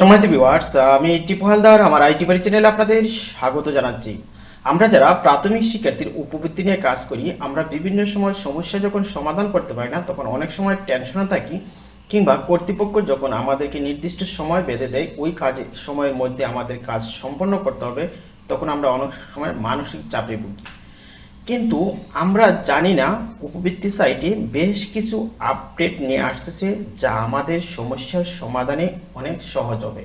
সম্মানিত ভিউয়ার্স আমি টিপু হালদার আমার আইটি বাড়ি চ্যানেলে আপনাদের স্বাগত জানাচ্ছি। আমরা যারা প্রাথমিক শিক্ষার্থীর উপবৃত্তি নিয়ে কাজ করি, আমরা বিভিন্ন সময় সমস্যা যখন সমাধান করতে পারি না, তখন অনেক সময় টেনশনে থাকি, কিংবা কর্তৃপক্ষ যখন আমাদেরকে নির্দিষ্ট সময় বেঁধে দেয়, ওই কাজে, সময়ের মধ্যে আমাদের কাজ সম্পন্ন করতে হবে, তখন আমরা অনেক সময় মানসিক চাপে ভুগি। কিন্তু আমরা জানি না, উপবৃত্তি সাইটে বেশ কিছু আপডেট নিয়ে আসতেছে যা আমাদের সমস্যার সমাধানে অনেক সহজ হবে।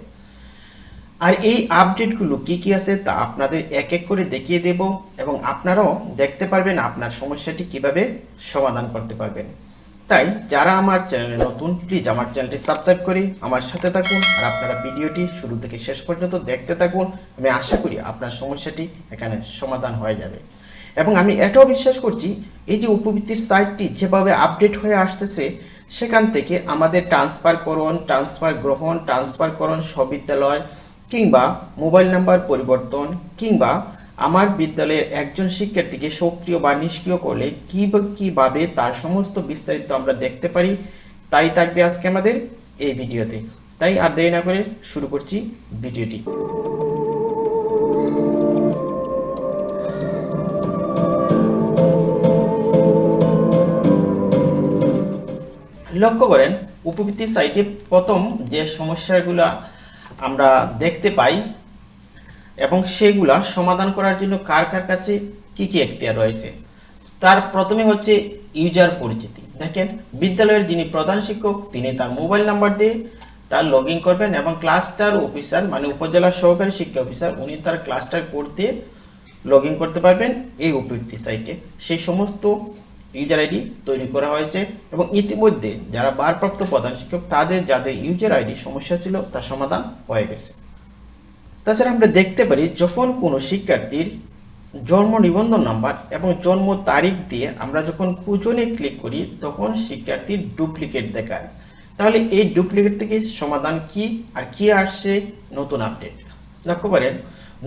আর এই আপডেটগুলো কি কি আছে তা আপনাদের এক এক করে দেখিয়ে দেব এবং আপনারাও দেখতে পারবেন আপনার সমস্যাটি কীভাবে সমাধান করতে পারবেন। তাই যারা আমার চ্যানেলে নতুন প্লিজ আমার চ্যানেলটি সাবস্ক্রাইব করে আমার সাথে থাকুন আর আপনারা ভিডিওটি শুরু থেকে শেষ পর্যন্ত দেখতে থাকুন। আমি আশা করি আপনার সমস্যাটি এখানে সমাধান হয়ে যাবে। এবং আমি এটাও বিশ্বাস করছি, এই যে উপবৃত্তির সাইটটি যেভাবে আপডেট হয়ে আসতেছে, সেখান থেকে আমাদের ট্রান্সফার করণ ট্রান্সফার গ্রহণ ট্রান্সফার করণ স্ববিদ্যালয় কিংবা মোবাইল নাম্বার পরিবর্তন কিংবা আমার বিদ্যালয়ের একজন শিক্ষার্থীকে সক্রিয় বা নিষ্ক্রিয় করলে কী কীভাবে তার সমস্ত বিস্তারিত আমরা দেখতে পারি, তাই থাকবে আজকে আমাদের এই ভিডিওতে। তাই আর দেরি না করে শুরু করছি ভিডিওটি। লক্ষ্য করেন, উপবৃত্তি সাইটে প্রথম যে সমস্যাগুলো আমরা দেখতে পাই এবং সেগুলা সমাধান করার জন্য কার কার কাছে কি কি এখতিয়ার রয়েছে। তার প্রথমে হচ্ছে ইউজার পরিচিতি। দেখেন, বিদ্যালয়ের যিনি প্রধান শিক্ষক, তিনি তার মোবাইল নাম্বার দিয়ে তার লগ করবেন এবং ক্লাস্টার অফিসার মানে উপজেলা সহকারী শিক্ষা অফিসার, উনি তার ক্লাস্টার কোড দিয়ে লগ করতে পারবেন এই উপবৃত্তি সাইটে। সেই সমস্ত ইউজার আইডি তৈরি করা হয়েছে এবং ইতিমধ্যে যারা ভারপ্রাপ্ত প্রধান শিক্ষক, তাদের যাদের ইউজার আইডি সমস্যা ছিল, তার সমাধান হয়ে গেছে। তাছাড়া আমরা দেখতে পারি, যখন কোনো শিক্ষার্থীর জন্ম নিবন্ধন নাম্বার এবং জন্ম তারিখ দিয়ে আমরা যখন কুজনে ক্লিক করি, তখন শিক্ষার্থীর ডুপ্লিকেট দেখায়। তাহলে এই ডুপ্লিকেট থেকে সমাধান কি আর কি আসছে? নতুন আপডেট লক্ষ্য করেন,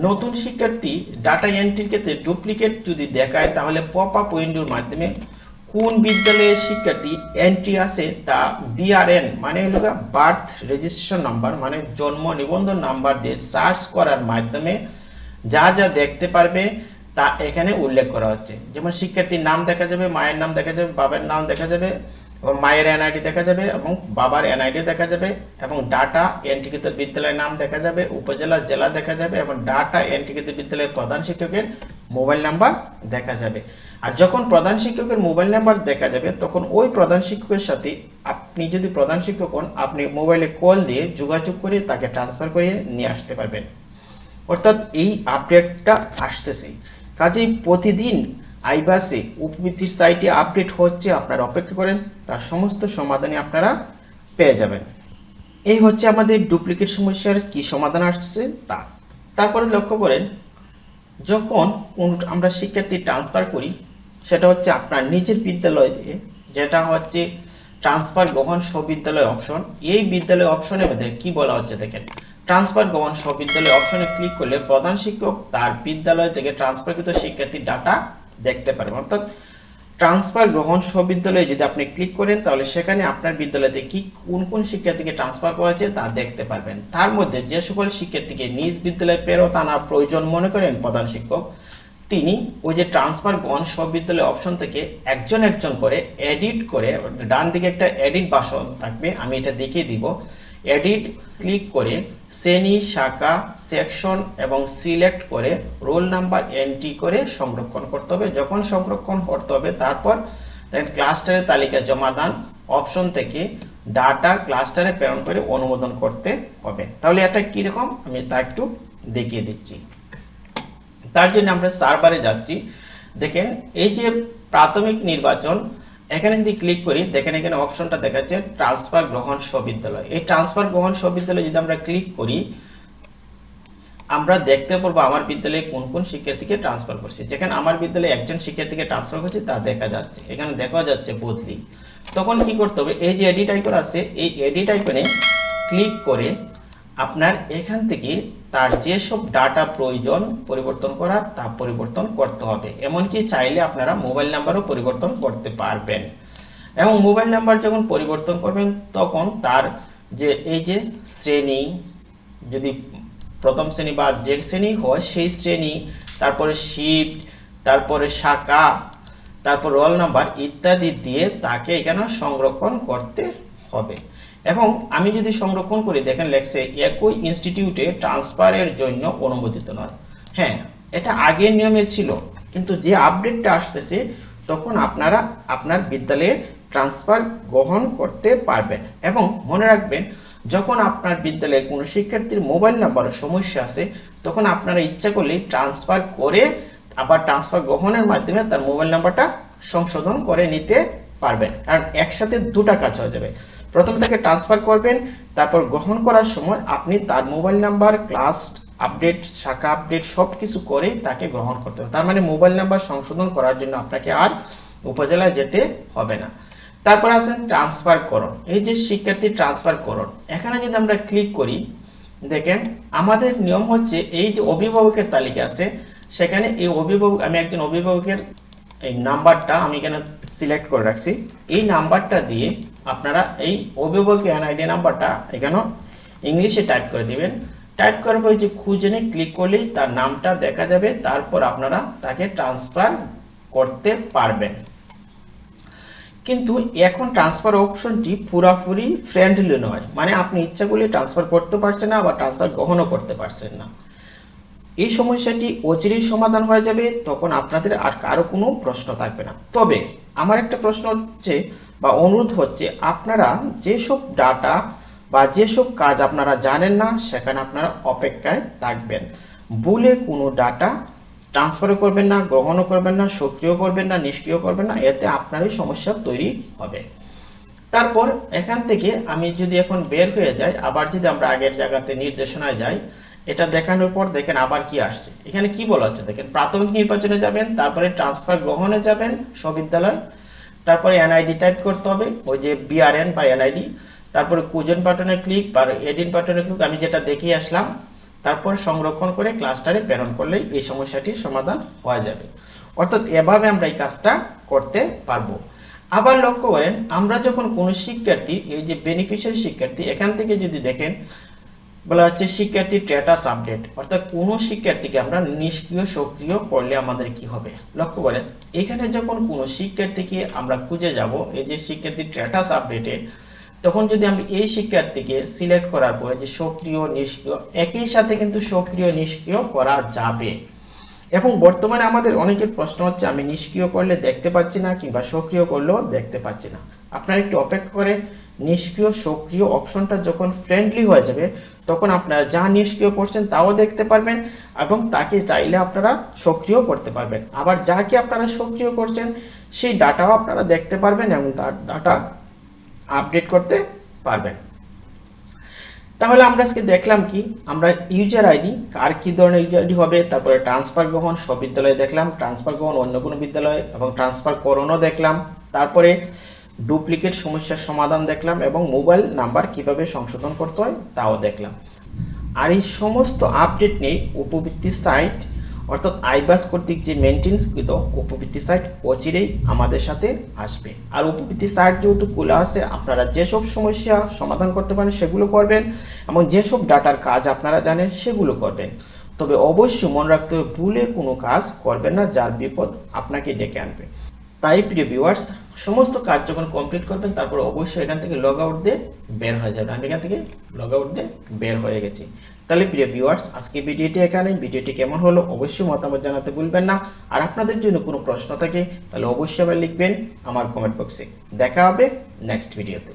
নতুন শিক্ষার্থী ডাটা এন্ট্রির ক্ষেত্রে ডুপ্লিকেট যদি দেখায়, তাহলে পপ আপ উইন্ডোর মাধ্যমে কোন বিদ্যালয়ের শিক্ষার্থী এন্ট্রি আছে তা বিআরএন মানে হলো বার্থ রেজিস্ট্রেশন নাম্বার মানে জন্ম নিবন্ধন নাম্বার দিয়ে সার্চ করার মাধ্যমে যা যা দেখতে পারবে তা এখানে উল্লেখ করা হচ্ছে। যেমন শিক্ষার্থীর নাম দেখা যাবে, মায়ের নাম দেখা যাবে, বাবার নাম দেখা যাবে, এবং মায়ের এনআইডি দেখা যাবে, এবং বাবার এনআইডি দেখা যাবে, এবং ডাটা এন্ট্রিকৃত বিদ্যালয়ের নাম দেখা যাবে, উপজেলা, জেলা দেখা যাবে, এবং ডাটা এন্ট্রিকৃত বিদ্যালয়ের প্রধান শিক্ষকের মোবাইল নাম্বার দেখা যাবে। আর যখন প্রধান শিক্ষকের মোবাইল নাম্বার দেখা যাবে, তখন ওই প্রধান শিক্ষকের সাথে আপনি যদি প্রধান শিক্ষক হন, আপনি মোবাইলে কল দিয়ে যোগাযোগ করে তাকে ট্রান্সফার করিয়ে নিয়ে আসতে পারবেন। অর্থাৎ এই আপডেটটা আসতেছে। কাজেই প্রতিদিন আইবাসে উপবৃত্তির সাইটে আপডেট হচ্ছে, আপনারা অপেক্ষা করেন, তার সমস্ত সমাধানে আপনারা পেয়ে যাবেন। এই হচ্ছে আমাদের ডুপ্লিকেট সমস্যার কি সমাধান আসছে তা। তারপরে লক্ষ্য করেন, যখন আমরা শিক্ষার্থী ট্রান্সফার করি সেটা হচ্ছে আপনার নিজের বিদ্যালয় থেকে যেটা হচ্ছে ট্রান্সফার গ্রহণ সবিদ্যালয় অপশন এই বিদ্যালয় অপশনে মধ্যে কি বলা হচ্ছে দেখেন? ট্রান্সফার গ্রহণ সবিদ্যালয় অপশনে ক্লিক করলে প্রধান শিক্ষক তার বিদ্যালয় থেকে ট্রান্সফারকৃত শিক্ষার্থীর ডাটা দেখতে পারবেন। অর্থাৎ ট্রান্সফার গ্রহণ সবিদ্যালয়ে যদি আপনি ক্লিক করেন, তাহলে সেখানে আপনার বিদ্যালয়তে কি কোন কোন শিক্ষার্থীকে ট্রান্সফার করা হয়েছে তা দেখতে পারবেন। তার মধ্যে যে সকল শিক্ষার্থীকে নিজ বিদ্যালয়ে ফেরত আনা প্রয়োজন মনে করেন প্রধান শিক্ষক তিনি ওই যে ট্রান্সফার গ্রহণ সবিদ্যালয় অপশন থেকে একজন একজন করে এডিট করে ডান দিকে একটা এডিট বাসন থাকবে, আমি এটা দেখিয়ে দিব। এডিট ক্লিক করে শ্রেণি, শাখা সেকশন এবং সিলেক্ট করে রোল নাম্বার এন্ট্রি করে সংরক্ষণ করতে হবে। যখন সংরক্ষণ করতে হবে, তারপর দেখেন ক্লাস্টারের তালিকা জমা দান অপশন থেকে ডাটা ক্লাস্টারে প্রেরণ করে অনুমোদন করতে হবে। তাহলে এটা কীরকম? আমি তা একটু দেখিয়ে দিচ্ছি। তার জন্য আমরা সার্ভারে যাচ্ছি। দেখেন, এই যে প্রাথমিক নির্বাচন, এখানে যদি ক্লিক করি, দেখেন এখানে অপশনটা দেখাচ্ছে ট্রান্সফার গ্রহণ সবিদ্যালয়। এই ট্রান্সফার গ্রহণ সবিদ্যালয় যদি আমরা ক্লিক করি, আমরা দেখতে পারব আমার বিদ্যালয়ে কোন কোন শিক্ষার্থীকে ট্রান্সফার করছে। যেখানে আমার বিদ্যালয়ে একজন শিক্ষার্থীকে ট্রান্সফার করছে, তা দেখা যাচ্ছে। এখানে দেখা যাচ্ছে বদলি। তখন কি করতে হবে? এই যে এডিট আইকন আছে, এই এডিট আইকনে ক্লিক করে আপনার এখান থেকে তার যেসব ডাটা প্রয়োজন পরিবর্তন করার, তা পরিবর্তন করতে হবে। এমনকি চাইলে আপনারা মোবাইল নাম্বারও পরিবর্তন করতে পারবেন। এবং মোবাইল নাম্বার যখন পরিবর্তন করবেন, তখন তার যে, এই যে শ্রেণি, যদি প্রথম শ্রেণি বা যে শ্রেণি হয়, সেই শ্রেণি, তারপরে শিফট তারপরে শাখা, তারপর রোল নাম্বার ইত্যাদি দিয়ে তাকে এখানে সংরক্ষণ করতে হবে। এবং আমি যদি সংরক্ষণ করি, দেখেন লেখছে একই ইনস্টিটিউটে ট্রান্সফারের জন্য অনুমোদিত নয়। হ্যাঁ এটা আগের নিয়মে ছিল, কিন্তু যে আপডেটটা আসতেছে, তখন আপনারা আপনার বিদ্যালয়ে ট্রান্সফার গ্রহণ করতে পারবেন। এবং মনে রাখবেন, যখন আপনার বিদ্যালয়ে কোনো শিক্ষার্থীর মোবাইল নাম্বারের সমস্যা আছে, তখন আপনারা ইচ্ছা করলেই ট্রান্সফার করে আবার ট্রান্সফার গ্রহণের মাধ্যমে তার মোবাইল নাম্বারটা সংশোধন করে নিতে পারবেন। কারণ একসাথে দুটা কাজ হয়ে যাবে। প্রথমে তাকে ট্রান্সফার করবেন, তারপর গ্রহণ করার সময় আপনি তার মোবাইল নাম্বার ক্লাস আপডেট শাখা আপডেট সব কিছু করেই তাকে গ্রহণ করতে হবে। তার মানে মোবাইল নাম্বার সংশোধন করার জন্য আপনাকে আর উপজেলায় যেতে হবে না। তারপর আসেন ট্রান্সফার করণ। এই যে শিক্ষার্থী ট্রান্সফার করণ, এখানে যদি আমরা ক্লিক করি, দেখেন আমাদের নিয়ম হচ্ছে এই যে অভিভাবকের তালিকা আছে, সেখানে এই অভিভাবক, আমি একজন অভিভাবকের এই নাম্বারটা আমি এখানে সিলেক্ট করে রাখছি। এই নাম্বারটা দিয়ে আপনারা এই অভিভাবক এনআইডি নাম্বারটা এখানে ইংলিশে টাইপ করে দিবেন। টাইপ করার পরে যে খুঁজে নিয়ে ক্লিক করলেই তার নামটা দেখা যাবে, তারপর আপনারা তাকে ট্রান্সফার করতে পারবেন। কিন্তু এখন ট্রান্সফার অপশনটি পুরোপুরি ফ্রেন্ডলি নয়। মানে আপনি ইচ্ছা করলে ট্রান্সফার করতে পারছেন না বা ট্রান্সফার গ্রহণও করতে পারছেন না। এই সমস্যাটি অচিরেই সমাধান হয়ে যাবে, তখন আপনাদের আর কারও কোনো প্রশ্ন থাকবে না। তবে আমার একটা প্রশ্ন হচ্ছে বা অনুরোধ হচ্ছে আপনারা যেসব ডাটা বা যেসব কাজ আপনারা জানেন না, সেখানে আপনারা অপেক্ষায় থাকবেন। ভুলে কোনো ডাটা ট্রান্সফারও করবেন না, গ্রহণও করবেন না সক্রিয় করবেন না নিষ্ক্রিয় করবেন না, এতে আপনারই সমস্যা তৈরি হবে। তারপর এখান থেকে আমি যদি এখন বের হয়ে যাই, আবার যদি আমরা আগের জায়গাতে নির্দেশনায় যাই, এটা দেখানোর পর দেখেন আবার কি আসছে। এখানে কি বলা হচ্ছে? দেখেন প্রাথমিক নির্বাচনে যাবেন, তারপরে ট্রান্সফার গ্রহণে যাবেন সবিদ্যালয় তারপরে এনআইডি টাইপ করতে হবে, ওই যে বিআরএন বা এনআইডি তারপরে কুজন বাটনে ক্লিক বা এডিন বাটনে ক্লিক আমি যেটা দেখিয়ে আসলাম, তারপর সংরক্ষণ করে ক্লাসটারে প্রেরণ করলেই এই সমস্যাটির সমাধান হয়ে যাবে। অর্থাৎ এভাবে আমরা এই কাজটা করতে পারব। আবার লক্ষ্য করেন, আমরা যখন কোনো শিক্ষার্থী, এই যে বেনিফিশিয়ারি শিক্ষার্থী, এখান থেকে যদি দেখেন বলা হচ্ছে শিক্ষার্থী স্ট্যাটাস আপডেট অর্থাৎ কোনো শিক্ষার্থীকে আমরা নিষ্ক্রিয়, সক্রিয় করলে আমাদের কি হবে? লক্ষ্য করেন, এখানে যখন কোনো শিক্ষার্থীকে আমরা খুঁজে যাব, এই যে শিক্ষার্থী স্ট্যাটাস আপডেটে তখন যদি আমরা এই শিক্ষার্থীকে সিলেক্ট করার পরে যে সক্রিয়, নিষ্ক্রিয়, একই সাথে কিন্তু সক্রিয়, নিষ্ক্রিয় করা যাবে। এবং বর্তমানে আমাদের অনেকের প্রশ্ন হচ্ছে, আমি নিষ্ক্রিয় করলে দেখতে পাচ্ছি না কিংবা সক্রিয় করলেও দেখতে পাচ্ছি না। আপনারা একটু অপেক্ষা করে নিষ্ক্রিয়, সক্রিয় অপশনটা যখন ফ্রেন্ডলি হয়ে যাবে তখন আপনারা যা নিষ্ক্রিয় করছেন তাও দেখতে পারবেন এবং তাকে চাইলে আপনারা সক্রিয় করতে পারবেন। আবার যাকে আপনারা সক্রিয় করছেন সেই ডাটাও আপনারা দেখতে পারবেন এবং তার ডাটা আপডেট করতে পারবেন। তাহলে আমরা আজকে দেখলাম কি? আমরা ইউজার আইডি, কার কী ধরনের ইউজার আইডি হবে, তারপরে ট্রান্সফার গ্রহণ, সব বিদ্যালয়ে দেখলাম, ট্রান্সফার গ্রহণ অন্য কোনো বিদ্যালয় এবং ট্রান্সফার করণও দেখলাম। তারপরে ডুপ্লিকেট সমস্যার সমাধান দেখলাম এবং মোবাইল নাম্বার কীভাবে সংশোধন করতে হয় তাও দেখলাম। আর এই সমস্ত আপডেট নিয়ে উপবৃত্তি সাইট, অর্থাৎ আইবাস কর্তৃক যে মেনটেন্সকৃত উপবৃত্তি সাইট অচিরেই আমাদের সাথে আসবে। আর উপবৃত্তি সাইট যেহেতু খোলা আছে, আপনারা যেসব সমস্যা সমাধান করতে পারেন সেগুলো করবেন এবং যেসব ডাটার কাজ আপনারা জানেন সেগুলো করবেন। তবে অবশ্যই মনে রাখতে হবে, ভুলে কোনো কাজ করবেন না, যার বিপদ আপনাকে ডেকে আনবে। তাই প্রিয় ভিউয়ার্স সমস্ত কাজ যখন কমপ্লিট করবেন, তারপর অবশ্যই এখান থেকে লগ আউট দিয়ে বের হয়ে যাবেন। আমি এখান থেকে লগ আউট দিয়ে বের হয়ে গেছি। তাহলে প্রিয় ভিউয়ার্স আজকে ভিডিওটি এখানে। ভিডিওটি কেমন হলো অবশ্যই মতামত জানাতে ভুলবেন না। আর আপনাদের জন্য কোনো প্রশ্ন থাকে, তাহলে অবশ্যই আবার লিখবেন আমার কমেন্ট বক্সে দেখা হবে নেক্সট ভিডিওতে